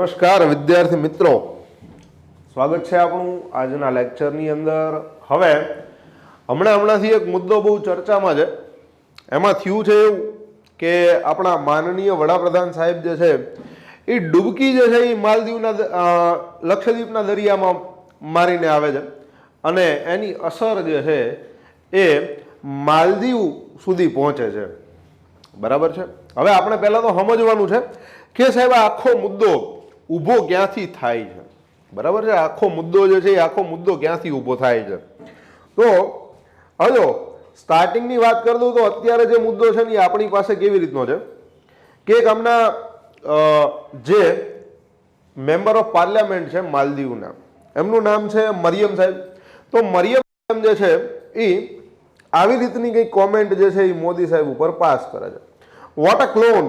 નમસ્કાર વિદ્યાર્થી મિત્રો. સ્વાગત છે આપણું આજના લેક્ચરની અંદર. હવે, હમણાં હમણાંથી એક મુદ્દો બહુ ચર્ચામાં છે. એમાં થયું છે એવું કે આપણા માનનીય વડાપ્રધાન સાહેબ જે છે, એ ડૂબકી જે છે એ માલદીવના લક્ષદ્વીપના દરિયામાં મારીને આવે છે. અને એની અસર જે છે એ માલદીવ સુધી પહોંચે છે. બરાબર છે? હવે આપણે પહેલાં તો સમજવાનું છે કે સાહેબ આખો મુદ્દો ઊભો ક્યાંથી થાય છે? બરાબર છે? આખો મુદ્દો જે છે એ આખો મુદ્દો ક્યાંથી ઊભો થાય છે? તો હજો સ્ટાર્ટિંગની વાત કરી દઉં તો અત્યારે જે મુદ્દો છે ને એ આપણી પાસે કેવી રીતનો છે? કે એક હમણાં જે મેમ્બર ઓફ પાર્લામેન્ટ છે માલદીવના, એમનું નામ છે મરિયમ સાહેબ. તો મરિયમ જે છે એ આવી રીતની કંઈક કોમેન્ટ જે છે એ મોદી સાહેબ ઉપર પાસ કરે છે. What a clone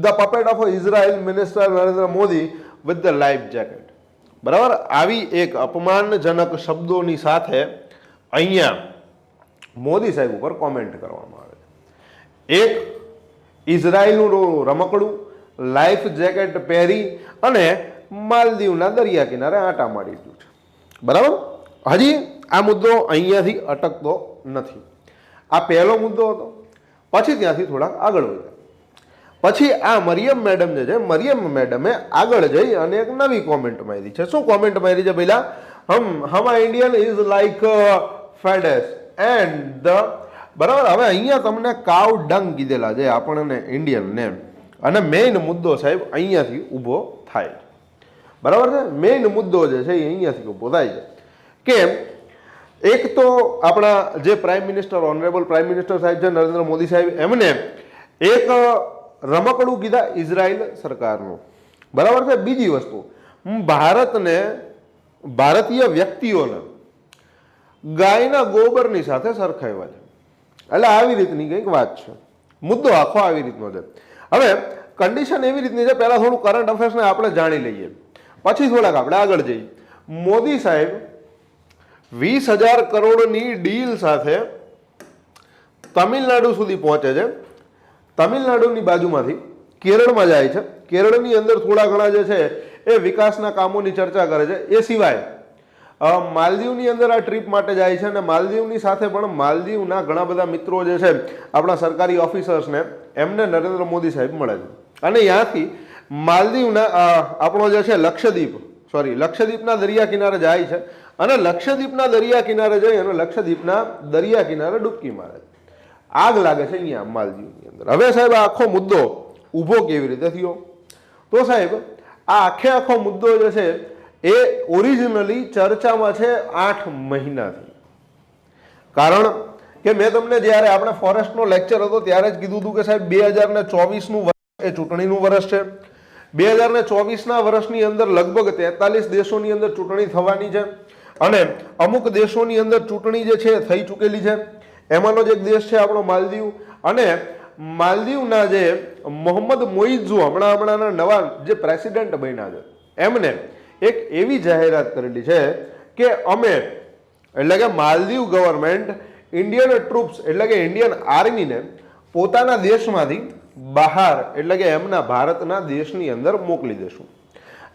the puppet of Israel minister Narendra Modi with the life jacket બરાબર? આવી એક અપમાનજનક શબ્દોની સાથે અહીંયા મોદી સાહેબ ઉપર કોમેન્ટ કરવામાં આવે એક, ઇઝરાયલનું રમકડું લાઈફ જેકેટ પહેરી અને માલદીવના દરિયા કિનારે આંટા મારી દીધું છે. બરાબર? હજી આ મુદ્દો અહીંયાથી અટકતો નથી. આ પહેલો મુદ્દો હતો. પછી ત્યાંથી થોડાક આગળ વધ્યા. પછી આ મરિયમ મેડમ જે છે, મરિયમ મેડમે આગળ જઈ અને એક નવી કોમેન્ટ મારી છે. શું કોમેન્ટ મારી છે પહેલા હમ, હમા ઇન્ડિયન ઇઝ લાઈક ફેડેસ એન્ડ ધ બરાબર? હવે અહીંયા તમને કાવ ડંગ કીધેલા છે, આપણને ઇન્ડિયન ને અને મેઇન મુદ્દો સાહેબ અહીંયાથી ઊભો થાય. બરાબર છે? મેઇન મુદ્દો જે છે એ અહીંયાથી ઊભો થાય છે. કે એક તો આપણા જે prime minister honourable prime minister સાહેબ છે, નરેન્દ્ર મોદી સાહેબ, એમને એક રમકડું કીધા ઇઝરાયલ સરકારનું. બરાબર છે? બીજી વસ્તુ. ભારતને, ભારતીય વ્યક્તિઓને ગાયના ગોબરની સાથે સરખાવ્યા છે. એટલે આવી રીતની કંઈક વાત છે. મુદ્દો આખો આવી રીતનો છે. હવે કન્ડિશન એવી રીતની છે, પહેલાં થોડું કરંટ અફેર્સને આપણે જાણી લઈએ. પછી થોડાક આપણે આગળ જઈએ. મોદી સાહેબ વીસ હજાર કરોડની ડીલ સાથે તમિલનાડુ સુધી પહોંચે છે. તમિલનાડુની બાજુમાંથી કેરળમાં જાય છે. કેરળની અંદર થોડા ઘણા જે છે એ વિકાસના કામોની ચર્ચા કરે છે. એ સિવાય માલદીવની અંદર આ ટ્રીપ માટે જાય છે અને માલદીવની સાથે પણ માલદીવના ઘણા બધા મિત્રો જે છે આપણા સરકારી ઓફિસર્સને એમને નરેન્દ્ર મોદી સાહેબ મળે છે. અને ત્યાંથી માલદીવના આપણો જે છે લક્ષદ્વીપ, સોરી, લક્ષદ્વીપના દરિયા કિનારે જાય છે અને લક્ષદ્વીપના દરિયા કિનારે જઈ અને લક્ષદ્વીપના દરિયા કિનારે ડૂબકી મારે આગ લાગે છે અહીંયા માલદીવની. અંદર હવે સાહેબ, આ આખો મુદ્દો ઊભો કેવી રીતે થયો? તો સાહેબ, આ આખે આખો મુદ્દો જે છે, એ ઓરિજિનલી ચર્ચામાં છે આઠ મહિનાથી. કારણ કે મેં તમને જ્યારે આપણે ફોરેસ્ટનો લેક્ચર હતો, ત્યારે જ કીધું હતું કે સાહેબ, બે હજાર ને ચોવીસનું વર્ષ એ ચૂંટણીનું વર્ષ છે. બે હજાર ને ચોવીસના વર્ષની અંદર લગભગ તેતાલીસ દેશોની અંદર ચૂંટણી થવાની છે અને અમુક દેશોની અંદર ચૂંટણી જે છે, થઈ ચૂકેલી છે. એમાંનો જ એક દેશ છે આપણો માલદીવ અને માલદીવના જે મોહમ્મદ મોઇઝુ હમણાં હમણાંના નવા જે પ્રેસિડેન્ટ બન્યા છે, એમને એક એવી જાહેરાત કરેલી છે કે અમે, એટલે કે માલદીવ ગવર્મેન્ટ ઇન્ડિયન ટ્રુપ્સ એટલે કે ઇન્ડિયન આર્મીને પોતાના દેશમાંથી બહાર, એટલે કે એમના ભારતના દેશની અંદર મોકલી દેશું.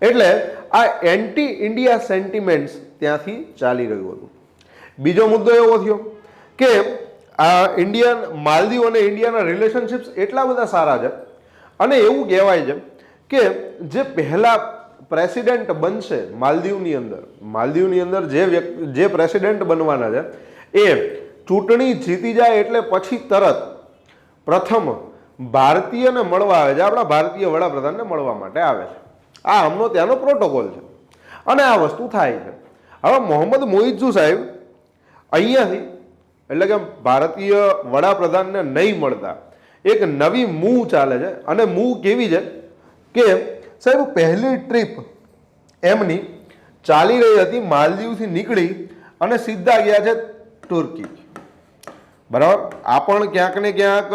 એટલે આ એન્ટી ઇન્ડિયા સેન્ટિમેન્ટ્સ ત્યાંથી ચાલી રહ્યું હતું. બીજો મુદ્દો એવો થયો કે આ ઇન્ડિયન માલદીવ અને ઇન્ડિયાના રિલેશનશિપ્સ એટલા બધા સારા છે. અને એવું કહેવાય છે કે જે પહેલાં પ્રેસિડેન્ટ બનશે માલદીવની અંદર માલદીવની અંદર જે વ્યક્તિ, જે પ્રેસિડેન્ટ બનવાના છે, એ ચૂંટણી જીતી જાય એટલે પછી તરત પ્રથમ ભારતીયને મળવા આવે છે, આપણા ભારતીય વડાપ્રધાનને મળવા માટે આવે છે. આ હમનો ત્યાંનો પ્રોટોકોલ છે. અને આ વસ્તુ થાય છે. હવે મોહમ્મદ મોઇઝુ સાહેબ અહીંયાથી એટલે કે ભારતીય વડાપ્રધાનને નહીં મળતા. એક નવી મૂવ ચાલે છે. અને મૂવ કેવી છે? કે સાહેબ, પહેલી ટ્રીપ એમની ચાલી રહી હતી, માલદીવથી નીકળી અને સીધા ગયા છે તુર્કી. બરાબર? આ પણ ક્યાંક ને ક્યાંક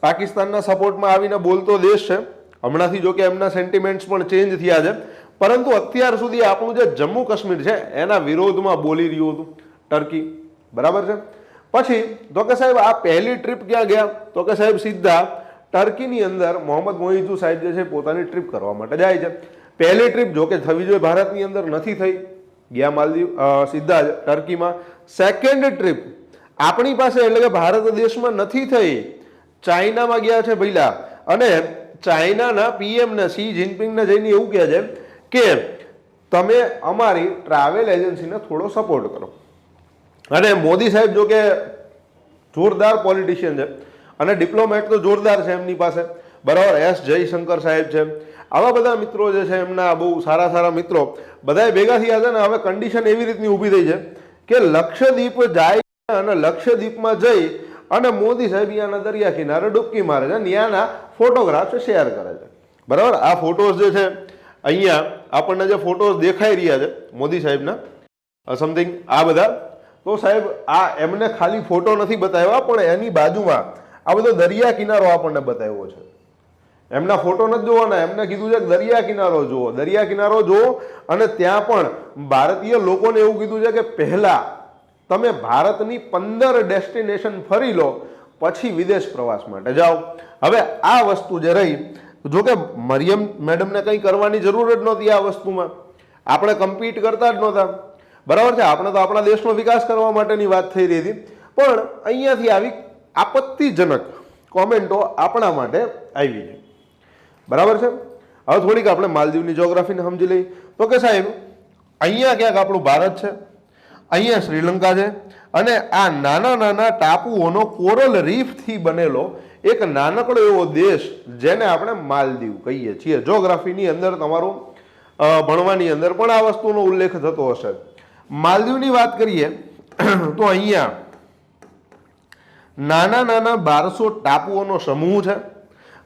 પાકિસ્તાનના સપોર્ટમાં આવીને બોલતો દેશ છે. હમણાંથી જો કે એમના સેન્ટિમેન્ટ્સ પણ ચેન્જ થયા છે. પરંતુ અત્યાર સુધી આપણું જે જમ્મુ કાશ્મીર છે, એના વિરોધમાં બોલી રહ્યું હતું ટર્કી બરાબર છે? પછી તો કે સાહેબ, આ પહેલી ટ્રીપ ક્યાં ગયા? તો કે સાહેબ, સીધા ટર્કીની અંદર મોહમ્મદ મોહિજુ સાહેબ જે છે પોતાની ટ્રીપ કરવા માટે જાય છે. પહેલી ટ્રીપ જો કે થવી જોઈએ, ભારતની અંદર નથી થઈ. ગયા માલદીવ સીધા જ ટર્કીમાં. સેકન્ડ ટ્રીપ આપણી પાસે એટલે કે ભારત દેશમાં નથી થઈ. ચાઇનામાં ગયા છે ભૈલા અને ચાઇનાના પીએમને સી જિનપિંગને જઈને એવું કહે છે કે, તમે અમારી ટ્રાવેલ એજન્સીને થોડો સપોર્ટ કરો. અને મોદી સાહેબ જો કે જોરદાર પોલિટિશિયન છે અને ડિપ્લોમેટ તો જોરદાર છે એમની પાસે. બરાબર, એસ જયશંકર સાહેબ છે. આવા બધા મિત્રો જે છે એમના બહુ સારા સારા મિત્રો બધાએ ભેગા થયા છે ને હવે કન્ડિશન એવી રીતની ઊભી થઈ છે કે લક્ષદ્વીપ જાય અને લક્ષદ્વીપમાં જઈ અને મોદી સાહેબ અહીંયાના દરિયા કિનારે ડૂબકી મારે છે ત્યાંના ફોટોગ્રાફ્સ શેર કરે છે. બરાબર, આ ફોટોઝ જે છે અહીંયા આપણને જે ફોટોઝ દેખાઈ રહ્યા છે મોદી સાહેબના સમથિંગ આ બધા તો સાહેબ, આ એમને ખાલી ફોટો નથી બતાવ્યા, પણ એની બાજુમાં આ બધો દરિયા કિનારો આપણને બતાવ્યો છે. એમના ફોટો નથી જોવાના, એમને કીધું છે કે દરિયા કિનારો જુઓ. દરિયા કિનારો જુઓ અને ત્યાં પણ ભારતીય લોકોને એવું કીધું છે કે પહેલા તમે ભારતની પંદર ડેસ્ટિનેશન ફરી લો, પછી વિદેશ પ્રવાસ માટે જાઓ. હવે આ વસ્તુ જે રહી જો કે મરિયમ મેડમને કંઈ કરવાની જરૂર જ નહોતી આ વસ્તુમાં. આપણે કમ્પીટ કરતા જ નહોતા. બરાબર છે? આપણે તો આપણા દેશનો વિકાસ કરવા માટેની વાત થઈ રહી હતી. પણ અહીંયાથી આવી આપત્તિજનક કોમેન્ટો આપણા માટે આવી છે. બરાબર છે? હવે થોડીક આપણે માલદીવની જોગ્રાફીને સમજી લઈએ. તો કે સાહેબ, અહીંયા ક્યાંક આપણું ભારત છે, અહીંયા શ્રીલંકા છે, અને આ નાના નાના ટાપુઓનો કોરલ રીફથી બનેલો એક નાનકડો એવો દેશ જેને આપણે માલદીવ કહીએ છીએ. જોગ્રાફીની અંદર તમારું ભણવાની અંદર પણ આ વસ્તુનો ઉલ્લેખ થતો હશે. માલદીવની વાત કરીએ, તો અહીંયા નાના નાના બારસો ટાપુઓનો સમૂહ છે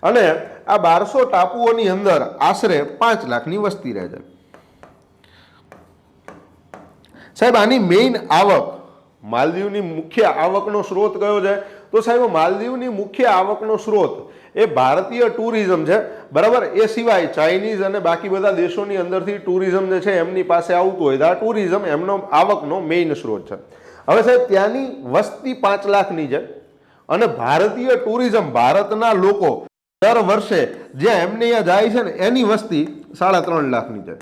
અને આ બારસો ટાપુઓની અંદર આશરે પાંચ લાખની વસ્તી રહે છે. સાહેબ, આની મેઇન આવક માલદીવની મુખ્ય આવકનો સ્ત્રોત કયો છે? તો સાહેબ, માલદીવની મુખ્ય આવકનો સ્ત્રોત એ ભારતીય ટુરિઝમ છે. બરાબર? એ સિવાય ચાઇનીઝ અને બાકી બધા દેશોની અંદરથી ટુરિઝમ જે છે, એમની પાસે આવતું હોય તો આ ટુરિઝમ એમનો આવકનો મેઇન સ્ત્રોત છે. હવે સાહેબ, ત્યાંની વસ્તી પાંચ લાખની છે અને ભારતીય ટુરિઝમ ભારતના લોકો દર વર્ષે જ્યાં એમને અહીંયા જાય છે ને, એની વસ્તી સાડા ત્રણ લાખની છે.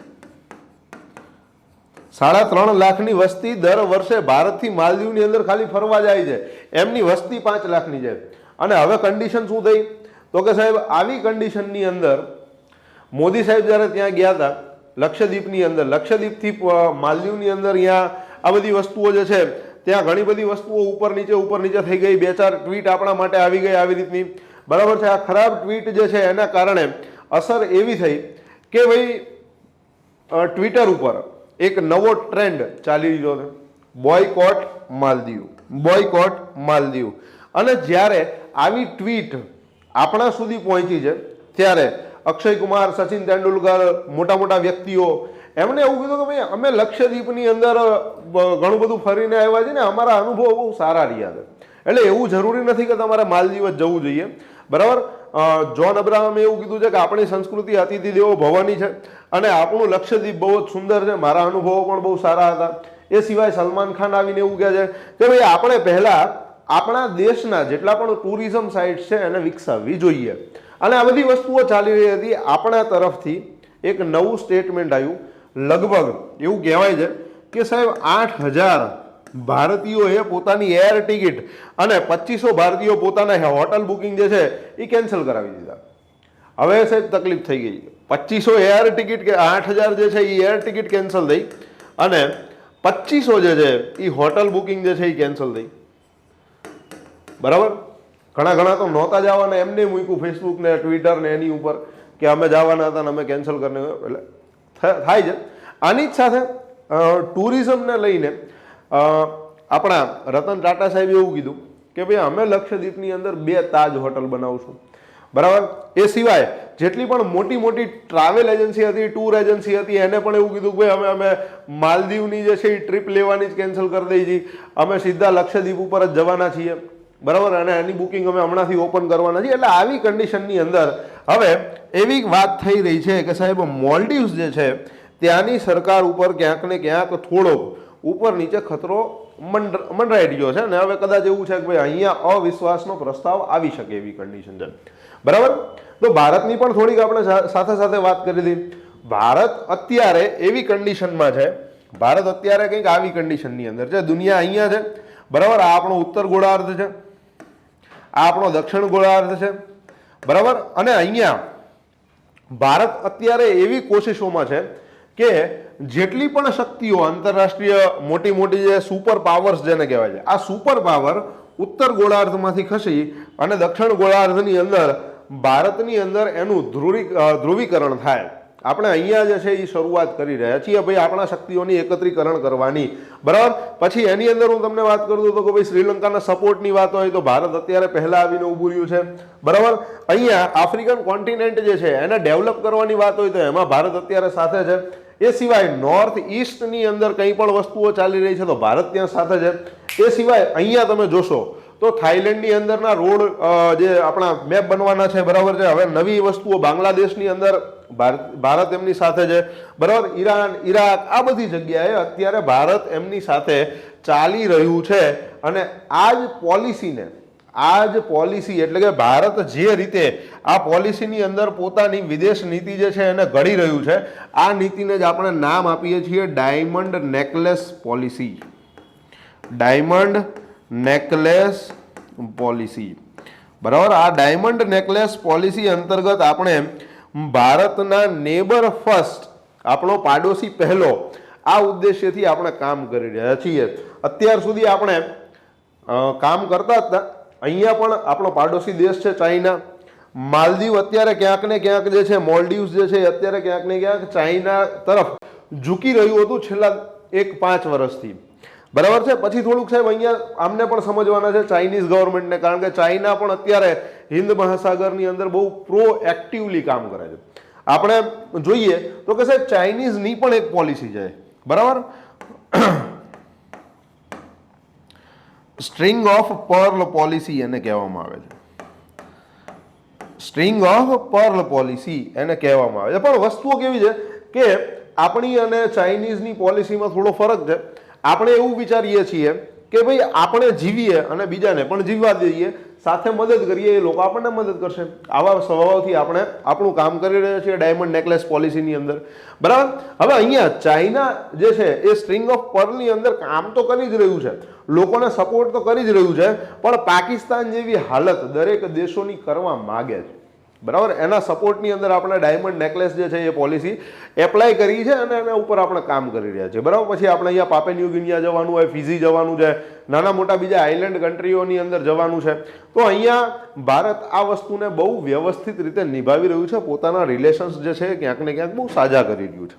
સાડા ત્રણ લાખની વસ્તી દર વર્ષે ભારતથી માલદીવની અંદર ખાલી ફરવા જાય છે. એમની વસ્તી પાંચ લાખની છે. અને હવે કન્ડિશન શું થઈ? તો કે સાહેબ, આવી કન્ડિશનની અંદર મોદી સાહેબ જ્યારે ત્યાં ગયા હતા, લક્ષદ્વીપની અંદર, લક્ષદ્વીપથી માલદીવની અંદર અહીંયા આ બધી વસ્તુઓ જે છે, ત્યાં ઘણી બધી વસ્તુઓ ઉપર નીચે ઉપર નીચે થઈ ગઈ. બે ચાર ટ્વીટ આપણા માટે આવી ગઈ આવી રીતની. બરાબર છે, આ ખરાબ ટ્વીટ જે છે, એના કારણે અસર એવી થઈ કે ભાઈ ટ્વિટર ઉપર એક નવો ટ્રેન્ડ ચાલી રહ્યો છે. બોયકોટ માલદીવ. બોયકોટ માલદીવ. અને જ્યારે આવી ટ્વીટ આપણા સુધી પહોંચી છે. ત્યારે અક્ષય કુમાર, સચિન તેંડુલકર મોટા મોટા વ્યક્તિઓ એમણે એવું કીધું કે ભાઈ, અમે લક્ષદ્વીપની અંદર ઘણું બધું ફરીને આવ્યા છે ને, અમારા અનુભવો બહુ સારા રહ્યા છે. એટલે એવું જરૂરી નથી કે તમારે માલદીવ જ જવું જોઈએ. બરાબર? જોન અબ્રાહમે એવું કીધું છે કે આપણી સંસ્કૃતિ અતિથિ દેવો ભવાની છે અને આપણું લક્ષદ્વીપ બહુ જ સુંદર છે. મારા અનુભવો પણ બહુ સારા હતા. એ સિવાય સલમાન ખાન આવીને એવું કહે છે કે ભાઈ, આપણે પહેલા આપણા દેશના જેટલા પણ ટુરિઝમ સાઇટ્સ છે એને વિકસાવવી જોઈએ. અને આ બધી વસ્તુઓ ચાલી રહી હતી આપણા તરફથી એક નવું સ્ટેટમેન્ટ આવ્યું. લગભગ એવું કહેવાય છે કે સાહેબ આઠ હજાર ભારતીયોએ પોતાની એર ટિકિટ અને પચીસો ભારતીયો પોતાના હોટલ બુકિંગ જે છે એ કેન્સલ કરાવી દીધા. હવે સાહેબ તકલીફ થઈ ગઈ. પચીસો એર ટિકિટ કે આઠ હજાર જે છે એ એર ટિકિટ કેન્સલ થઈ અને પચીસો જે છે એ હોટલ બુકિંગ જે છે એ કેન્સલ થઈ. બરાબર? ઘણા ઘણા તો નહોતા જવાના. એમને મૂક્યું ફેસબુક ને ટ્વિટર ને એની ઉપર કે અમે જવાના હતા ને અમે કેન્સલ કરીને એટલે થાય છે આની જ સાથે ટુરિઝમને લઈને આપણા રતન ટાટા સાહેબે એવું કીધું કે ભાઈ અમે લક્ષદ્વીપની અંદર બે તાજ હોટલ બનાવશું. બરાબર? એ સિવાય જેટલી પણ મોટી મોટી ટ્રાવેલ એજન્સી હતી ટૂર એજન્સી હતી, એને પણ એવું કીધું કે ભાઈ અમે અમે માલદીવની જે છે એ ટ્રીપ લેવાની જ કેન્સલ કરી દઈ છીએ અમે સીધા લક્ષદ્વીપ ઉપર જ જવાના છીએ. બરાબર? અને એની બુકિંગ અમે હમણાંથી ઓપન કરવાના છીએ. એટલે આવી કન્ડિશનની અંદર હવે એવી વાત થઈ રહી છે કે સાહેબ મોલ્ડીવ્સ જે છે, ત્યાંની સરકાર ઉપર ક્યાંક ને ક્યાંક થોડોક ઉપર નીચે ખતરો મંડ, મંડરાઈ ગયો છે. ને હવે કદાચ એવું છે કે ભાઈ અહીંયા અવિશ્વાસનો પ્રસ્તાવ આવી શકે એવી કન્ડિશન છે. બરાબર? તો ભારતની પણ થોડીક આપણે સાથે સાથે વાત કરી હતી. ભારત અત્યારે એવી કન્ડિશનમાં છે. ભારત અત્યારે કંઈક આવી કન્ડિશનની અંદર છે. દુનિયા અહીંયા છે. બરાબર? આ આપણો ઉત્તર ગોળાર્ધ છે. આ આપણો દક્ષિણ ગોળાર્ધ છે. બરાબર? અને અહીંયા ભારત અત્યારે એવી કોશિશોમાં છે કે જેટલી પણ શક્તિઓ આંતરરાષ્ટ્રીય મોટી મોટી જે સુપર પાવર્સ જેને કહેવાય છે, આ સુપર પાવર ઉત્તર ગોળાર્ધમાંથી ખસી અને દક્ષિણ ગોળાર્ધની અંદર ભારતની અંદર એનું ધ્રુવી ધ્રુવીકરણ થાય. આપણે અહીંયા જે છે એ શરૂઆત કરી રહ્યા છીએ. ભાઈ, આપણા શક્તિઓની એકત્રીકરણ કરવાની. બરાબર? પછી એની અંદર હું તમને વાત કરું તો કે ભાઈ, શ્રીલંકાના સપોર્ટની વાત હોય તો ભારત અત્યારે પહેલાં આવીને ઊભું રહ્યું છે. બરાબર? અહીંયા આફ્રિકન કોન્ટિનેન્ટ જે છે, એને ડેવલપ કરવાની વાત હોય તો એમાં ભારત અત્યારે સાથે છે. એ સિવાય નોર્થ ઈસ્ટની અંદર કંઈ પણ વસ્તુઓ ચાલી રહી છે તો ભારત ત્યાં સાથે છે. એ સિવાય અહીંયા તમે જોશો તો થાઈલેન્ડની અંદરના રોડ જે આપણા મેપ બનવાના છે, બરાબર છે? હવે નવી વસ્તુઓ બાંગ્લાદેશની અંદર ભારત ભારત એમની સાથે છે. બરાબર? ઈરાન, ઈરાક, આ બધી જગ્યાએ અત્યારે ભારત એમની સાથે ચાલી રહ્યું છે. અને આ જ પોલિસીને આ જ પોલિસી એટલે કે ભારત જે રીતે આ પોલિસીની અંદર પોતાની વિદેશ નીતિ જે છે એને ઘડી રહ્યું છે, આ નીતિને જ આપણે નામ આપીએ છીએ diamond necklace policy. Diamond necklace policy. બરાબર? આ ડાયમંડ નેકલેસ પોલિસી અંતર્ગત આપણે ભારતના નેબર ફર્સ્ટ, આપણો પાડોશી પહેલો, આ ઉદ્દેશ્યથી આપણે કામ કરી રહ્યા છીએ. અત્યાર સુધી આપણે કામ કરતા હતા. અહીંયા પણ આપણો પાડોશી દેશ છે ચાઇના. માલદીવ અત્યારે ક્યાંક ને ક્યાંક જે છે મોલ્ડીવ્સ જે છે અત્યારે ક્યાંક ને ક્યાંક ચાઇના તરફ ઝૂકી રહ્યું હતું છેલ્લા એક પાંચ વર્ષથી. બરાબર છે? પછી થોડુંક સાહેબ અહીંયા આમને પણ સમજવાના છે, ચાઇનીઝ ગવર્મેન્ટને. કારણ કે ચાઇના પણ અત્યારે હિન્દ મહાસાગરની અંદર બહુ પ્રો એક્ટિવલી કામ કરે છે. આપણે જોઈએ તો કે સાહેબ ચાઇનીઝની પણ એક પોલિસી છે. બરાબર? સ્ટ્રિંગ ઓફ પર્લ પોલિસી એને કહેવામાં આવે છે. સ્ટ્રિંગ ઓફ પર્લ પોલિસી એને કહેવામાં આવે છે. પણ વસ્તુઓ કેવી છે કે આપણી અને ચાઇનીઝની પોલિસીમાં થોડો ફરક છે. આપણે એવું વિચારીએ છીએ કે ભાઈ, આપણે જીવીએ અને બીજાને પણ જીવવા દઈએ. સાથે મદદ કરીએ, એ લોકો આપણને મદદ કરશે. આવા સ્વભાવથી આપણે આપણું કામ કરી રહ્યા છીએ ડાયમંડ નેકલેસ પોલિસીની અંદર. બરાબર? હવે અહીંયા ચાઇના જે છે, એ સ્ટ્રિંગ ઓફ પર્લની અંદર કામ તો કરી જ રહ્યું છે. લોકોને સપોર્ટ તો કરી જ રહ્યું છે, પણ પાકિસ્તાન જેવી હાલત દરેક દેશોની કરવા માગે છે. બરાબર? એના સપોર્ટની અંદર આપણે ડાયમંડ નેકલેસ જે છે એ પોલિસી એપ્લાય કરી છે અને એના ઉપર આપણે કામ કરી રહ્યા છીએ. બરાબર? પછી આપણે અહીંયા પાપે ન્યૂ જવાનું હોય ફિઝી જવાનું છે, નાના મોટા બીજા આઇલેન્ડ કન્ટ્રીઓની અંદર જવાનું છે. તો અહીંયા ભારત આ વસ્તુને બહુ વ્યવસ્થિત રીતે નિભાવી રહ્યું છે. પોતાના રિલેશન્સ જે છે ક્યાંક ને ક્યાંક બહુ સાજા કરી રહ્યું છે.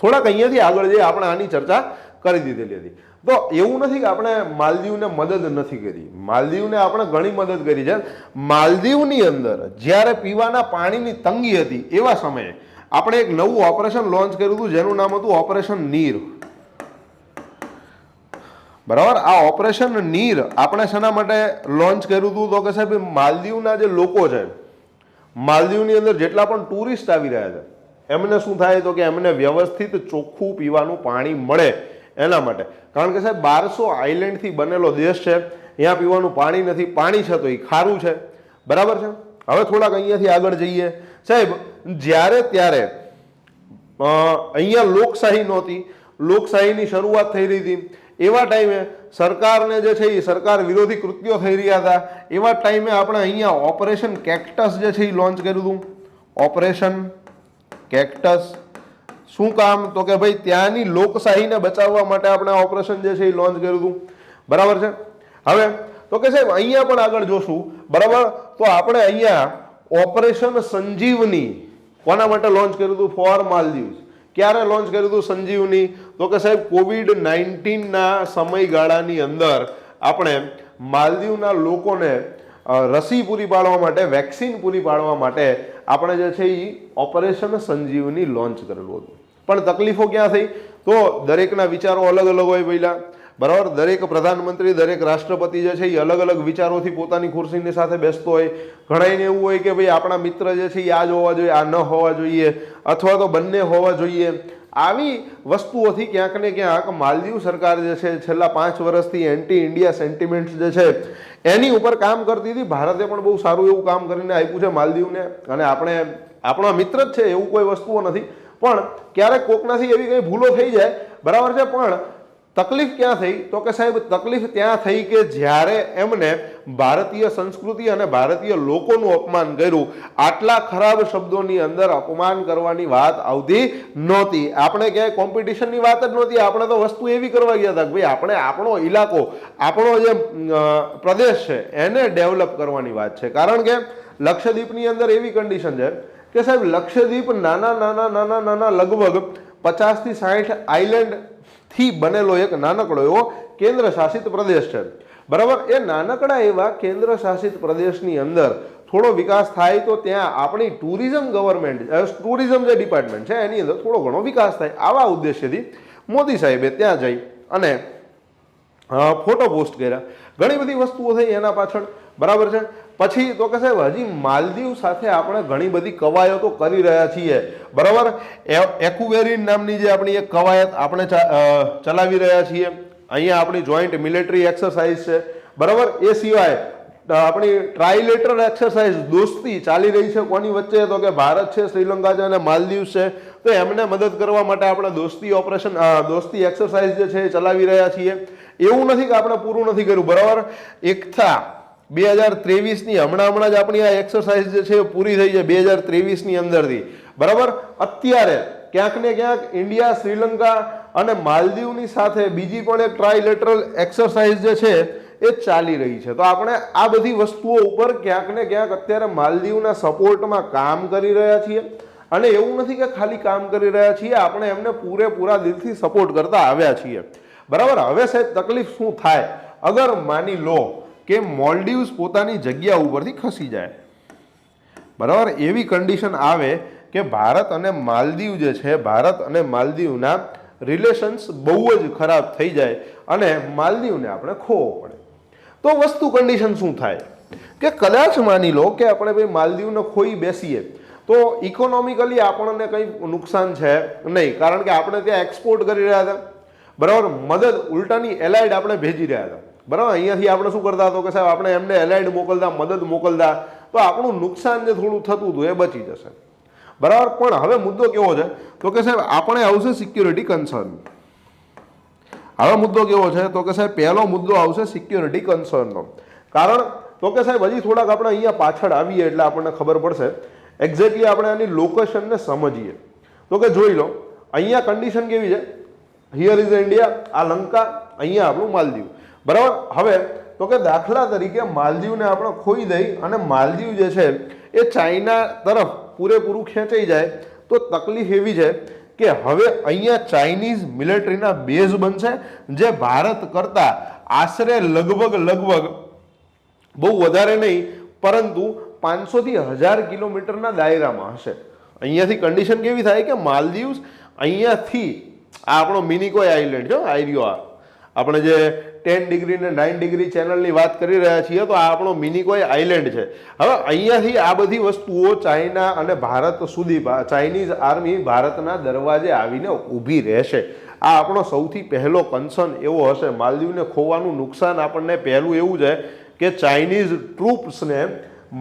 થોડાક અહીંયાથી આગળ જઈએ, આપણે આની ચર્ચા કરી દીધેલી હતી. તો એવું નથી કે આપણે માલદીવને મદદ નથી કરી. માલદીવને આપણે ઘણી મદદ કરી છે. માલદીવની અંદર જ્યારે પીવાના પાણીની તંગી હતી એવા સમયે આપણે એક નવું ઓપરેશન લોન્ચ કર્યું હતું, જેનું નામ હતું ઓપરેશન નીર. બરાબર? આ ઓપરેશન નીર આપણે શેના માટે લોન્ચ કર્યું હતું? તો કે સાહેબ માલદીવના જે લોકો છે, માલદીવની અંદર જેટલા પણ ટુરિસ્ટ આવી રહ્યા છે, એમને શું થાય? તો કે એમને વ્યવસ્થિત ચોખ્ખું પીવાનું પાણી મળે. એના માટે. કારણ કે સાહેબ, બારસો આઇલેન્ડથી બનેલો દેશ છે. અહીંયા પીવાનું પાણી નથી. પાણી છે તો એ ખારું છે. બરાબર છે? હવે થોડાક અહીંયાથી આગળ જઈએ. સાહેબ, જ્યારે ત્યારે અહીંયા લોકશાહી નહોતી. લોકશાહીની શરૂઆત થઈ રહી હતી. એવા ટાઈમે સરકારને જે છે એ સરકાર વિરોધી કૃત્યો થઈ રહ્યા હતા. એવા ટાઈમે આપણે અહીંયા ઓપરેશન કેક્ટસ જે છે એ લોન્ચ કર્યું હતું. ઓપરેશન કેક્ટસ શું કામ? તો કે ભાઈ, ત્યાંની લોકશાહીને બચાવવા માટે આપણે ઓપરેશન જે છે એ લોન્ચ કર્યું હતું. બરાબર છે? હવે, તો કે સાહેબ, અહીંયા પણ આગળ જોશું. બરાબર? તો આપણે અહીંયા ઓપરેશન સંજીવની કોના માટે લોન્ચ કર્યું હતું? ફોર માલદીવ્સ. ક્યારે લોન્ચ કર્યું હતું સંજીવની? તો કે સાહેબ, કોવિડ નાઇન્ટીનના સમયગાળાની અંદર આપણે માલદીવના લોકોને રસી પૂરી પાડવા માટે, વેક્સિન પૂરી પાડવા માટે આપણે જે છે એ ઓપરેશન સંજીવની લોન્ચ કરેલું હતું. પણ તકલીફો ક્યાં થઈ? તો દરેકના વિચારો અલગ અલગ હોય પહેલા બરાબર? દરેક પ્રધાનમંત્રી, દરેક રાષ્ટ્રપતિ જે છે એ અલગ અલગ વિચારોથી પોતાની ખુરશીની સાથે બેસતો હોય. ઘણાઈને એવું હોય કે ભાઈ આપણા મિત્ર જે છે એ આ જ હોવા જોઈએ, આ ન હોવા જોઈએ, અથવા તો બંને હોવા જોઈએ. આવી વસ્તુઓથી ક્યાંક ને ક્યાંક માલદીવ સરકાર જે છે છેલ્લા પાંચ વર્ષથી એન્ટી ઇન્ડિયા સેન્ટિમેન્ટ્સ જે છે, એની ઉપર કામ કરતી હતી. ભારતે પણ બહુ સારું એવું કામ કરીને આપ્યું છે માલદીવને. અને આપણે, આપણો મિત્ર જ છે, એવું કોઈ વસ્તુઓ નથી. પણ ક્યારેક કોકનાથી એવી કંઈ ભૂલો થઈ જાય. બરાબર છે? પણ તકલીફ ક્યાં થઈ? તો કે સાહેબ, તકલીફ ત્યાં થઈ કે જ્યારે એમને ભારતીય સંસ્કૃતિ અને ભારતીય લોકોનું અપમાન કર્યું, આટલા ખરાબ શબ્દોની અંદર અપમાન કરવાની વાત આવતી નહોતી. આપણે ક્યાંય કોમ્પિટિશનની વાત જ નહોતી. આપણે તો વસ્તુ એવી કરવા ગયા હતા કે ભાઈ, આપણે આપણો ઇલાકો, આપણો જે પ્રદેશ છે, એને ડેવલપ કરવાની વાત છે. કારણ કે લક્ષદ્વીપની અંદર એવી કન્ડિશન છે કે સાહેબ, લક્ષદ્વીપ નાના નાના નાના નાના લગભગ પચાસથી સાઠ આઇલેન્ડ થી બનેલો એક નાનકડો એવો કેન્દ્ર શાસિત પ્રદેશ છે. બરાબર? એ નાનકડા એવા કેન્દ્ર શાસિત પ્રદેશની અંદર થોડો વિકાસ થાય તો ત્યાં આપણી ટુરિઝમ ગવર્મેન્ટ ટુરિઝમ જે ડિપાર્ટમેન્ટ છે એની અંદર થોડો ઘણો વિકાસ થાય આવા ઉદ્દેશ્યથી મોદી સાહેબે ત્યાં જઈ અને ફોટો પોસ્ટ કર્યા. ઘણી બધી વસ્તુઓ થઈ એના પાછળ. બરાબર છે? પછી તો કે સાહેબ, હજી માલદીવ સાથે આપણે ઘણી બધી કવાયતો કરી રહ્યા છીએ. બરાબર? એક્યુવેરિન નામની જે આપણી એક કવાયત આપણે ચલાવી રહ્યા છીએ. અહીંયા આપણી જોઈન્ટ મિલિટરી એક્સરસાઇઝ છે. બરાબર? એ સિવાય આપણી ટ્રાઇલેટરલ એક્સરસાઇઝ દોસ્તી ચાલી રહી છે કોની વચ્ચે? તો કે ભારત છે, શ્રીલંકા છે અને માલદીવ છે. તો એમને મદદ કરવા માટે આપણે દોસ્તી ઓપરેશન દોસ્તી એક્સરસાઇઝ જે છે એ ચલાવી રહ્યા છીએ. એવું નથી કે આપણે પૂરું નથી કર્યું, બરાબર? એકતા બે હજાર ત્રેવીસની હમણાં હમણાં જ આપણી આ એક્સરસાઇઝ જે છે પૂરી થઈ છે બે હજાર ત્રેવીસની અંદરથી. બરાબર? અત્યારે ક્યાંક ને ક્યાંક ઇન્ડિયા, શ્રીલંકા અને માલદીવની સાથે બીજી પણ એક ટ્રાયલેટરલ એક્સરસાઇઝ જે છે એ ચાલી રહી છે. તો આપણે આ બધી વસ્તુઓ ઉપર ક્યાંક ને ક્યાંક અત્યારે માલદીવના સપોર્ટમાં કામ કરી રહ્યા છીએ. અને એવું નથી કે ખાલી કામ કરી રહ્યા છીએ, આપણે એમને પૂરેપૂરા દિલથી સપોર્ટ કરતા આવ્યા છીએ. બરાબર? હવે સાહેબ, તકલીફ શું થાય? અગર માની લો કે મોલ્ડીવ્સ પોતાની જગ્યા ઉપરથી ખસી જાય. બરાબર? એવી કન્ડિશન આવે કે ભારત અને માલદીવ જે છે, ભારત અને માલદીવના રિલેશન્સ બહુ જ ખરાબ થઈ જાય અને માલદીવને આપણે ખોવો પડે. તો વસ્તુ કન્ડિશન શું થાય? કે કદાચ માની લો કે આપણે ભાઈ માલદીવને ખોઈ બેસીએ, તો ઇકોનોમિકલી આપણને કંઈ નુકસાન છે નહીં. કારણ કે આપણે ત્યાં એક્સપોર્ટ કરી રહ્યા હતા. બરાબર? મદદ ઉલટાની એલાઇડ આપણે ભેજી રહ્યા હતા. બરાબર? અહીંયાથી આપણે શું કરતા હતો કે સાહેબ, આપણે એમને એલાઇડ મોકલતા, મદદ મોકલતા, તો આપણું નુકસાન જે થોડું થતું હતું એ બચી જશે. બરાબર? પણ હવે મુદ્દો કેવો છે? તો કે સાહેબ, આપણે આવશે સિક્યુરિટી કન્સર્ન હવે મુદ્દો કેવો છે? તો કે સાહેબ, પહેલો મુદ્દો આવશે સિક્યુરિટી કન્સર્નનો કારણ, તો કે સાહેબ, હજી થોડાક આપણે અહીંયા પાછળ આવીએ એટલે આપણને ખબર પડશે. એક્ઝેક્ટલી આપણે આની લોકેશનને સમજીએ. તો કે જોઈ લો, અહીંયા કન્ડિશન કેવી છે? હિયર ઇઝ ઇન્ડિયા આ લંકા, અહીંયા આપણું માલદીવ. બરાબર? હવે, તો કે દાખલા તરીકે માલદીવને આપણે ખોઈ દઈ અને માલદીવ જે છે, એ ચાઇના તરફ પૂરેપૂરું ખેંચાઈ જાય. તો તકલીફ એવી છે કે હવે અહીંયા ચાઇનીઝ મિલિટરીના બેઝ બનશે, જે ભારત કરતાં આશરે લગભગ લગભગ બહુ વધારે નહીં, પરંતુ પાંચસોથી હજાર કિલોમીટરના દાયરામાં હશે. અહીંયાથી કન્ડિશન કેવી થાય કે માલદીવ્સ અહીંયાથી આ આપણો મિનિકોય આઇલેન્ડ છે આઈરિયો આ. આપણે જે ટેન ડિગ્રી ને નાઇન ડિગ્રી ચેનલની વાત કરી રહ્યા છીએ, તો આ આપણો મિનિકોય આઇલેન્ડ છે. હવે અહીંયાથી આ બધી વસ્તુઓ ચાઇના અને ભારત સુધી ચાઇનીઝ આર્મી ભારતના દરવાજે આવીને ઊભી રહેશે. આ આપણો સૌથી પહેલો કન્સર્ન એવો હશે. માલદીવને ખોવાનું નુકસાન આપણને પહેલું એવું છે કે ચાઇનીઝ ટ્રુપ્સને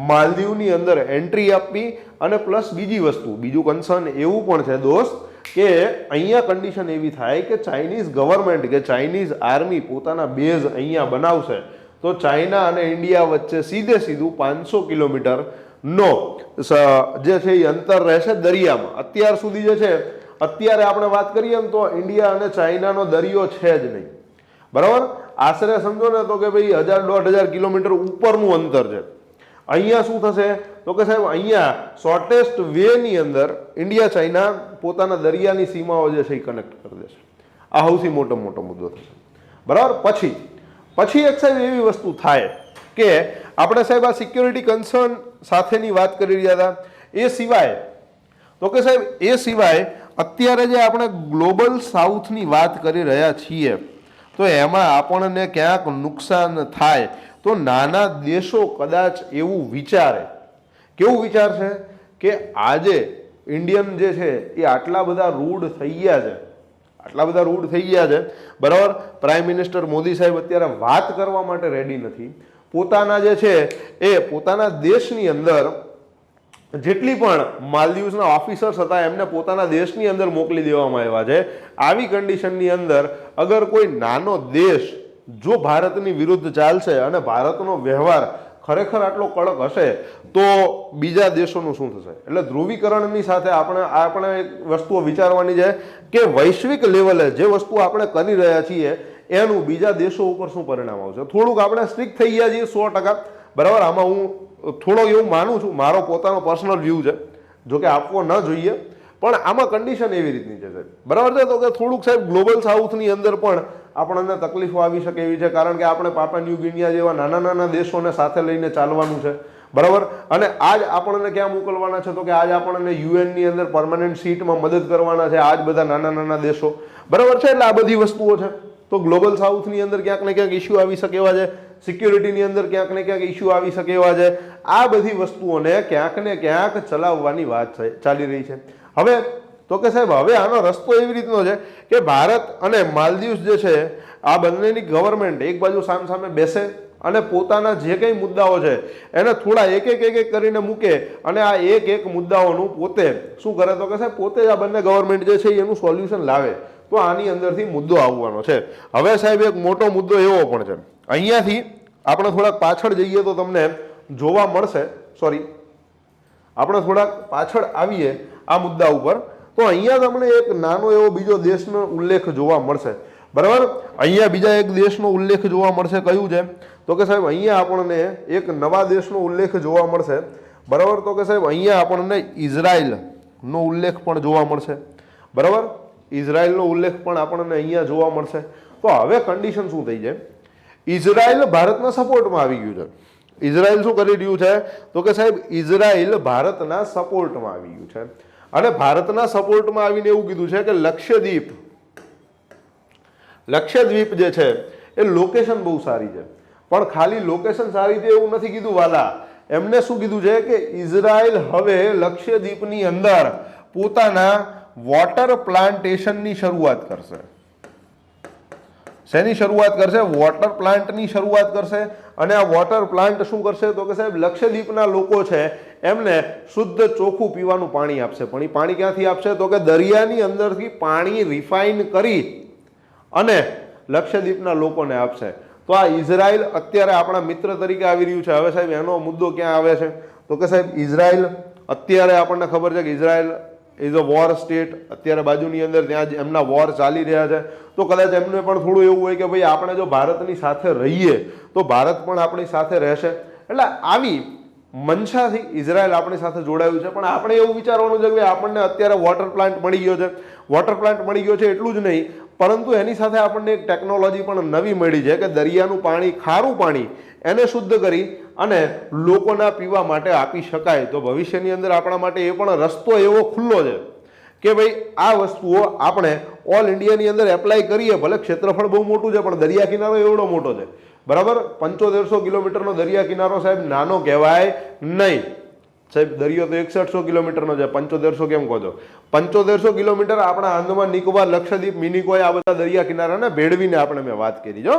માલદીવની અંદર એન્ટ્રી આપવી અને પ્લસ બીજી વસ્તુ, બીજું કન્સર્ન એવું પણ છે, દોસ્ત કે અહીંયા કન્ડિશન એવી થાય કે ચાઇનીઝ ગવર્મેન્ટ કે ચાઇનીઝ આર્મી પોતાના બેઝ અહીંયા બનાવશે. તો ચાઇના અને ઇન્ડિયા વચ્ચે સીધે સીધું પાંચસો કિલોમીટર નો જે છે એ અંતર રહેશે દરિયામાં. અત્યાર સુધી જે છે, અત્યારે આપણે વાત કરીએ ને તો ઇન્ડિયા અને ચાઇનાનો દરિયો છે જ નહીં. બરાબર? આશરે સમજો ને તો કે ભાઈ હજાર દોઢ હજાર કિલોમીટર ઉપરનું અંતર છે. અહીંયા શું થશે? તો કે સાહેબ, અહીંયા શોર્ટેસ્ટ વેની અંદર ઇન્ડિયા ચાઇના પોતાના દરિયાની સીમાઓ જે છે એ કનેક્ટ કરી દેશે આ સૌથી મોટો મોટો મુદ્દો થશે બરાબર? પછી પછી એક સાહેબ એવી વસ્તુ થાય કે આપણે સાહેબ આ સિક્યોરિટી કન્સર્ન સાથેની વાત કરી રહ્યા હતા. એ સિવાય, તો કે સાહેબ, એ સિવાય અત્યારે જે આપણે ગ્લોબલ સાઉથની વાત કરી રહ્યા છીએ, તો એમાં આપણને ક્યાંક નુકસાન થાય. તો નાના દેશો કદાચ એવું વિચારે કેવું વિચારશે કે આજે ઇન્ડિયન જે છે, એ આટલા બધા રૂડ થઈ ગયા છે. આટલા બધા રૂડ થઈ ગયા છે. બરાબર? પ્રાઇમ મિનિસ્ટર મોદી સાહેબ અત્યારે વાત કરવા માટે રેડી નથી. પોતાના જે છે, એ પોતાના દેશની અંદર જેટલી પણ માલદીવ્સના ઓફિસર્સ હતા, એમને પોતાના દેશની અંદર મોકલી દેવામાં આવ્યા છે. આવી કન્ડિશનની અંદર અગર કોઈ નાનો દેશ જો ભારતની વિરુદ્ધ ચાલશે અને ભારતનો વ્યવહાર ખરેખર આટલો કડક હશે તો બીજા દેશોનું શું થશે? એટલે ધ્રુવીકરણની સાથે આપણે આપણે વસ્તુઓ વિચારવાની છે કે વૈશ્વિક લેવલે જે વસ્તુ આપણે કરી રહ્યા છીએ, એનું બીજા દેશો ઉપર શું પરિણામ આવશે? થોડુંક આપણે સ્ટ્રિક્ટ થઈ ગયા છીએ સો ટકા. બરાબર? આમાં હું થોડો એવું માનું છું. મારો પોતાનો પર્સનલ વ્યૂ છે. જો કે આપવો ન જોઈએ. પણ આમાં કન્ડિશન એવી રીતની છે સાહેબ. બરાબર છે? તો કે થોડુંક સાહેબ ગ્લોબલ સાઉથની અંદર પણ આપણને તકલીફો આવી શકે એવી છે, કારણ કે આપણે પાપા ન્યૂ ગિનિયા જેવા નાના નાના દેશોને સાથે લઈને ચાલવાનું છે. બરાબર? અને આજ આપણને ક્યાં મોકલવાના છે? તો કે આજ આપણને યુએનની અંદર પરમાનન્ટ સીટમાં મદદ કરવાના છે, આજ બધા નાના નાના દેશો. બરાબર છે? એટલે આ બધી વસ્તુઓ છે. તો ગ્લોબલ સાઉથની અંદર ક્યાંક ને ક્યાંક ઇસ્યુ આવી શકે એવા છે. સિક્યુરિટીની અંદર ક્યાંક ને ક્યાંક ઇસ્યુ આવી શકે એવા છે. આ બધી વસ્તુઓને ક્યાંક ને ક્યાંક ચલાવવાની વાત ચાલી રહી છે. હવે, તો કે સાહેબ, હવે આનો રસ્તો એવી રીતનો છે કે ભારત અને માલદીવ્સ જે છે, આ બંનેની ગવર્મેન્ટ એક બાજુ સામ સામે બેસે અને પોતાના જે કંઈ મુદ્દાઓ છે, એને થોડા એક એક એક એક કરીને મૂકે અને આ એક એક મુદ્દાઓનું પોતે શું કરે તો કે સાહેબ, પોતે જ આ બંને ગવર્મેન્ટ જે છે, એનું સોલ્યુશન લાવે. તો આની અંદરથી મુદ્દો આવવાનો છે. હવે સાહેબ, એક મોટો મુદ્દો એવો પણ છે. અહીંયાથી આપણે થોડાક પાછળ જઈએ તો તમને જોવા મળશે. સોરી આપણે થોડાક પાછળ આવીએ આ મુદ્દા ઉપર. તો અહીંયા તમને એક નાનો એવો બીજો દેશનો ઉલ્લેખ જોવા મળશે. બરાબર? અહીંયા બીજા એક દેશનો ઉલ્લેખ જોવા મળશે. કયું છે? તો કે સાહેબ, અહીંયા આપણને એક નવા દેશનો ઉલ્લેખ જોવા મળશે. બરાબર? તો કે સાહેબ, અહીંયા આપણને ઇઝરાયલનો ઉલ્લેખ પણ જોવા મળશે. બરાબર? ઇઝરાયલનો ઉલ્લેખ પણ આપણને અહીંયા જોવા મળશે. તો હવે કન્ડિશન શું થઈ છે ઇઝરાયલ ભારતના સપોર્ટમાં આવી ગયું છે. ઇઝરાયલ શું કરી રહ્યું છે? તો કે સાહેબ, ઇઝરાયલ ભારતના સપોર્ટમાં આવી ગયું છે. અને ભારતના સપોર્ટમાં આવીને એવું કીધું છે કે લક્ષદ્વીપ લક્ષદ્વીપ જે છે, એ લોકેશન બહુ સારી છે. પણ ખાલી લોકેશન સારી છે એવું નથી કીધું વાલા. એમને શું કીધું છે કે ઇઝરાયલ હવે લક્ષદ્વીપની અંદર પોતાના વોટર પ્લાન્ટેશનની શરૂઆત કરશે. શેની શરૂઆત કરશે? વોટર પ્લાન્ટની શરૂઆત કરશે. અને આ વોટર પ્લાન્ટ શું કરશે? તો કે સાહેબ, લક્ષદ્વીપના લોકો છે, એમને શુદ્ધ ચોખ્ખું પીવાનું પાણી આપશે. પણ એ પાણી ક્યાંથી આપશે? તો કે દરિયાની અંદરથી પાણી રિફાઇન કરી અને લક્ષદ્વીપના લોકોને આપશે. તો આ ઇઝરાયલ અત્યારે આપણા મિત્ર તરીકે આવી રહ્યું છે. હવે સાહેબ, એનો મુદ્દો ક્યાં આવે છે? તો કે સાહેબ, ઇઝરાયલ, અત્યારે આપણને ખબર છે કે Israel is a war state અત્યારે બાજુની અંદર ત્યાં જ એમના વોર ચાલી રહ્યા છે. તો કદાચ એમને પણ થોડું એવું હોય કે ભાઈ આપણે જો ભારતની સાથે રહીએ, તો ભારત પણ આપણી સાથે રહેશે. એટલે આવી મનસાથી ઇઝરાયલ આપણી સાથે જોડાયું છે. પણ આપણે એવું વિચારવાનું છે કે આપણને અત્યારે વોટર પ્લાન્ટ મળી ગયો છે. વોટર પ્લાન્ટ મળી ગયો છે એટલું જ નહીં. પરંતુ એની સાથે આપણને એક ટેકનોલોજી પણ નવી મળી છે કે દરિયાનું પાણી, ખારું પાણી એને શુદ્ધ કરી અને લોકોના પીવા માટે આપી શકાય. તો ભવિષ્યની અંદર આપણા માટે એ પણ રસ્તો એવો ખુલ્લો છે કે ભાઈ, આ વસ્તુઓ આપણે ઓલ ઇન્ડિયાની અંદર એપ્લાય કરીએ. ભલે ક્ષેત્રફળ બહુ મોટું છે, પણ દરિયા કિનારો એવડો મોટો છે. બરાબર? પંચોતેરસો કિલોમીટરનો દરિયા કિનારો સાહેબ નાનો કહેવાય નહીં. સાહેબ, દરિયો તો એકસઠસો કિલોમીટરનો છે. પંચોતેરસો કેમ કહો છો? પંચોતેરસો કિલોમીટર આપણા આંદમાન નિકોબાર લક્ષદ્વીપ મિનિકોય આ બધા દરિયા કિનારાને ભેળવીને આપણે મેં વાત કરી જો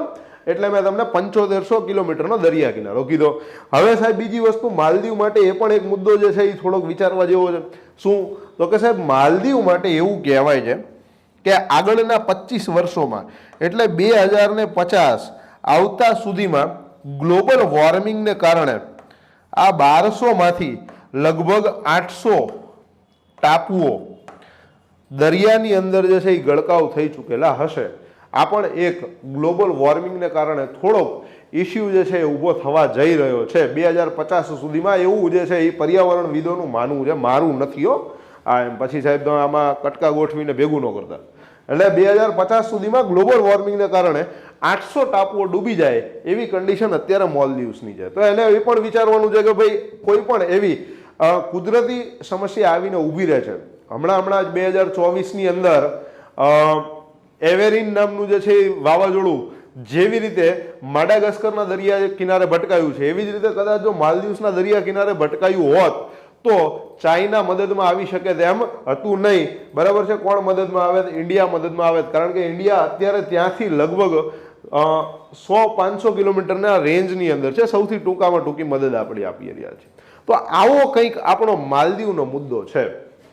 એટલે મેં તમને પંચોતેરસો કિલોમીટરનો દરિયા કિનારો કીધો. હવે સાહેબ, બીજી વસ્તુ, માલદીવ માટે એ પણ એક મુદ્દો જે છે એ થોડોક વિચારવા જેવો છે. શું? તો કે સાહેબ, માલદીવ માટે એવું કહેવાય છે કે આગળના પચીસ વર્ષોમાં, એટલે બે હજાર ને પચાસ આવતા સુધીમાં ગ્લોબલ વોર્મિંગને કારણે આ બારસોમાંથી લગભગ આઠસો ટાપુઓ દરિયાની અંદર જે છે એ ગળકાવ થઈ ચૂકેલા હશે. આ પણ એક ગ્લોબલ વોર્મિંગને કારણે થોડોક ઇસ્યુ જે છે એ ઊભો થવા જઈ રહ્યો છે. બે હજાર પચાસ સુધીમાં એવું જે છે એ પર્યાવરણ વિદોનું માનવું છે. મારું નથી હો. આ એમ પછી સાહેબ આમાં કટકા ગોઠવીને ભેગું ન કરતા. એટલે બે હજાર પચાસ સુધીમાં ગ્લોબલ વોર્મિંગને કારણે આઠસો ટાપુઓ ડૂબી જાય એવી કન્ડિશન અત્યારે મોલદીવ્સની છે. તો એને એ પણ વિચારવાનું છે કે ભાઈ કોઈ પણ એવી કુદરતી સમસ્યા આવીને ઊભી રહે છે. હમણાં હમણાં જ બે હજાર ચોવીસની અંદર એવેરિન નામનું જે છે એ વાવાઝોડું જેવી રીતે માડાગસ્કરના દરિયા કિનારે ભટકાયું છે, એવી જ રીતે કદાચ જો માલદીવ્સના દરિયા કિનારે ભટકાયું હોત, તો ચાઇના મદદમાં આવી શકે તેમ હતું નહીં. બરાબર છે? કોણ મદદમાં આવે? ઇન્ડિયા મદદમાં આવે. કારણ કે ઇન્ડિયા અત્યારે ત્યાંથી લગભગ સો પાંચસો કિલોમીટરના રેન્જની અંદર છે. સૌથી ટૂંકામાં ટૂંકી મદદ આપણી આપી રહ્યા છે તો આવો કંઈક આપણો માલદીવનો મુદ્દો છે.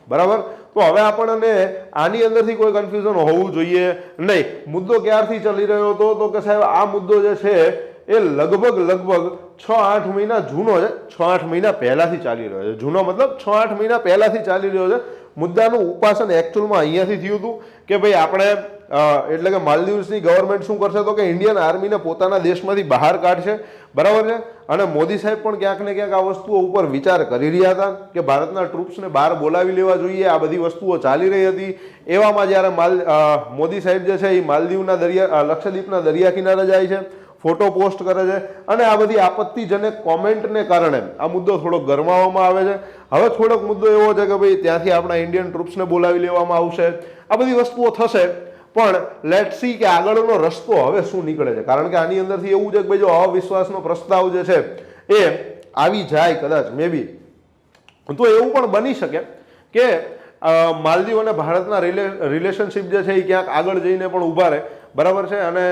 બરાબર? તો હવે આપણને આની અંદરથી કોઈ કન્ફ્યુઝન હોવું જોઈએ નહીં. મુદ્દો ક્યારથી ચાલી રહ્યો હતો? તો કે સાહેબ, આ મુદ્દો જે છે એ લગભગ લગભગ છ આઠ મહિના જૂનો છે. છ આઠ મહિના પહેલાથી ચાલી રહ્યો છે. જૂનો મતલબ છ આઠ મહિના પહેલાંથી ચાલી રહ્યો છે. મુદ્દાનું ઉપાસન એકચ્યુઅલમાં અહીંયાથી થયું હતું કે ભાઈ આપણે એટલે કે માલદીવ્સની ગવર્મેન્ટ શું કરશે તો કે ઇન્ડિયન આર્મીને પોતાના દેશમાંથી બહાર કાઢશે. બરાબર છે? અને મોદી સાહેબ પણ ક્યાંક ને ક્યાંક આ વસ્તુઓ ઉપર વિચાર કરી રહ્યા હતા કે ભારતના ટ્રુપ્સને બહાર બોલાવી લેવા જોઈએ. આ બધી વસ્તુઓ ચાલી રહી હતી. એવામાં જ્યારે માલ મોદી સાહેબ જે છે એ માલદીવના દરિયા લક્ષદ્વીપના દરિયા કિનારે જાય છે. ફોટો પોસ્ટ કરે છે અને આ બધી આપત્તિજનક કોમેન્ટને કારણે આ મુદ્દો થોડો ગરમાવવામાં આવે છે. હવે થોડોક મુદ્દો એવો છે કે ભાઈ ત્યાંથી આપણા ઇન્ડિયન ટ્રુપ્સને બોલાવી લેવામાં આવશે. આ બધી વસ્તુઓ થશે, પણ લેટ સી કે આગળનો રસ્તો હવે શું નીકળે છે. કારણ કે આની અંદરથી એવું છે કે ભાઈ જો અવિશ્વાસનો પ્રસ્તાવ જે છે એ આવી જાય કદાચ મે બી તો એવું પણ બની શકે કે માલદીવ અને ભારતના રિલે રિલેશનશિપ જે છે એ ક્યાંક આગળ જઈને પણ ઊભા રહે. બરાબર છે? અને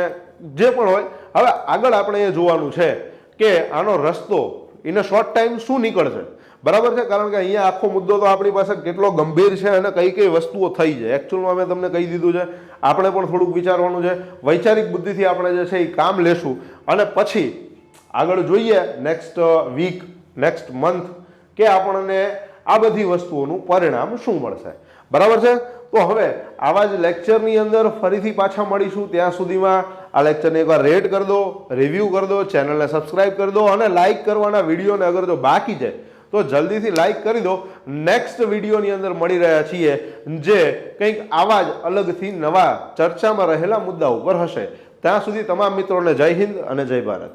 જે પણ હોય હવે આગળ આપણે એ જોવાનું છે કે આનો રસ્તો ઇન શોર્ટ ટાઈમ શું નીકળશે? બરાબર છે? કારણ કે અહીંયા આખો મુદ્દો તો આપણી પાસે કેટલો ગંભીર છે અને કઈ કઈ વસ્તુઓ થઈ છે. એકચ્યુઅલમાં મેં તમને કહી દીધું છે. આપણે પણ થોડુંક વિચારવાનું છે. વૈચારિક બુદ્ધિથી આપણે જે છે એ કામ લેશું. અને પછી આગળ જોઈએ નેક્સ્ટ વીક નેક્સ્ટ મંથ કે આપણને આ બધી વસ્તુઓનું પરિણામ શું મળશે? બરાબર છે? તો હવે આવા જ લેક્ચરની અંદર ફરીથી પાછા મળીશું. ત્યાં સુધીમાં આ લેક્ચરને એકવાર રેટ કરી દો રિવ્યૂ કરી દો ચેનલને સબસ્ક્રાઇબ કરી દો અને લાઇક કરવાના વિડીયોને અગર જો બાકી છે, તો જલ્દીથી લાઇક કરી દો. નેક્સ્ટ વિડીયોની અંદર મળી રહ્યા છીએ, જે કંઈક આવા જ અલગથી નવા ચર્ચામાં રહેલા મુદ્દા ઉપર હશે. ત્યાં સુધી તમામ મિત્રોને જય હિન્દ અને જય ભારત.